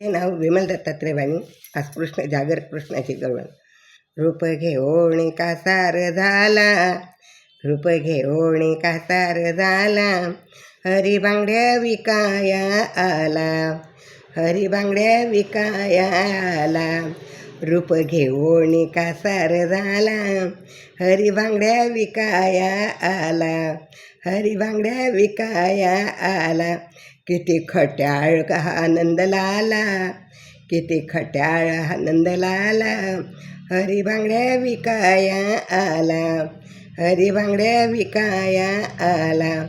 हे नाव विमल दत्तात्रय वाणी आज कृष्ण जागर कृष्णाची गवळण रूप घेऊन कासार झाला रूप घेऊन कासार झाला हरी बांगड्या विकाया आला हरी बांगड्या विकाया आला रूप घेऊन कासार झाला. हरी बांगड्या विकाया आला. हरी बांगड्या विकाया आला. किती खट्याळ का आनंद लाला. किती खट्याळ आनंद लाला. हरी बांगड्या विकाया आला. हरी बांगड्या विकाया आला.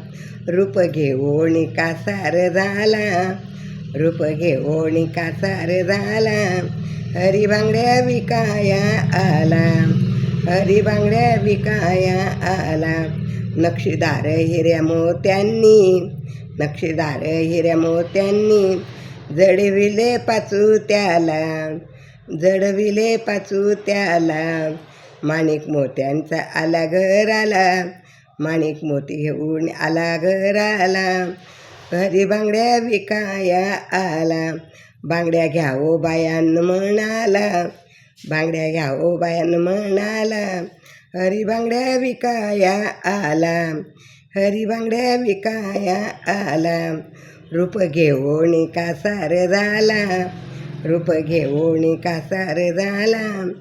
रूप घेऊन कासार झाला. रूप घेऊन कासार झाला. हरी बांगड्या विकाया आला. हरी बांगड्या विकाया आला. नक्षीदार हिऱ्या मोत्यांनी नक्षीदार हिऱ्या मोत्यांनी जडविले पाचू त्याला जडविले पाचू त्याला. माणिक मोत्यांचा आला घराला माणिक मोती घेऊन आला घराला. हरी बांगड्या विकाया आला. बांगड्या घ्यावो बायान म्हणाला बांगड्या घ्यावो बायान म्हणाला हरी बांगड्या विकाया आला. हरी बांगड्या विकाया आला. रूप घेऊन कासार झाला. रूप घेऊन कासार झाला.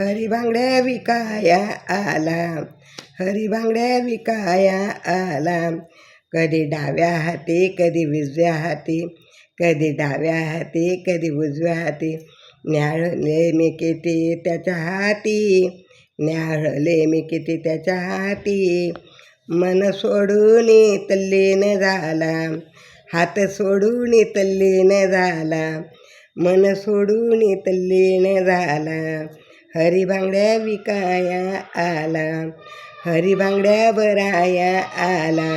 हरी बांगड्या विकाया आला. हरी बांगड्या विकाया आला. कधी डाव्या हाती कधी विजव्या हाती कधी डाव्या हाती कधी उजव्या हाती. न्याळले मी किती त्याच्या हाती. न्याळले मी किती त्याच्या हाती. मन सोडून तल्लीन झाला हात सोडून तल्लीन झाला मन सोडून तल्लीन झाला हरी बांगड्या विकाया आला हरी बांगड्या बराया आला.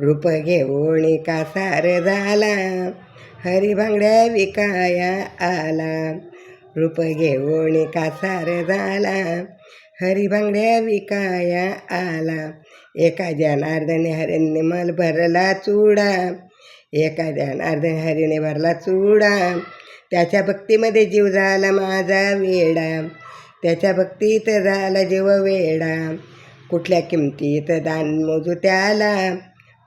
रूप घेऊन कासार झाला हरी विकाया आला. रूप घेऊन कासार झाला हरी विकाया आला. एका जनार्दने हरिने मल भरला चुडा. एका जनार्दन हरिने भरला चुडा. त्याच्या भक्तीमध्ये जीव झाला माझा वेडा. त्याच्या भक्तीत झाला जीव वेडा. कुठल्या किमतीत दान मोजू त्याला?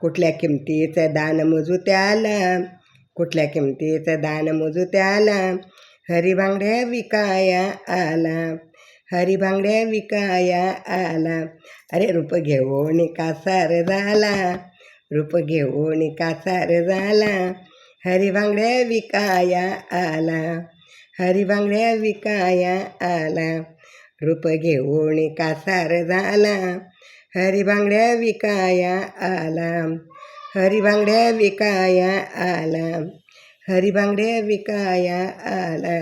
कुठल्या किमतीचं दान मोजू त्याला? कुठल्या किमतीचं दान मोजू त्याला? हरिभांगड्या विकाया आला. हरिभांगड्या विकाया आला. अरे रूप घेऊन कासार झाला? रूप घेऊन कासार झाला? हरिभांगड्या विकाया आला. हरिभांगड्या विकाया आला. रूप घेऊन कासार झाला? हरी बांगड्या विकाया आला हरी बांगड्या विकाया आला हरी बांगड्या विकाया आला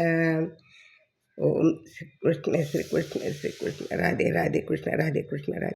ओम श्री कृष्ण श्री कृष्ण श्री कृष्ण. राधे राधे कृष्ण राधे कृष्ण राधे.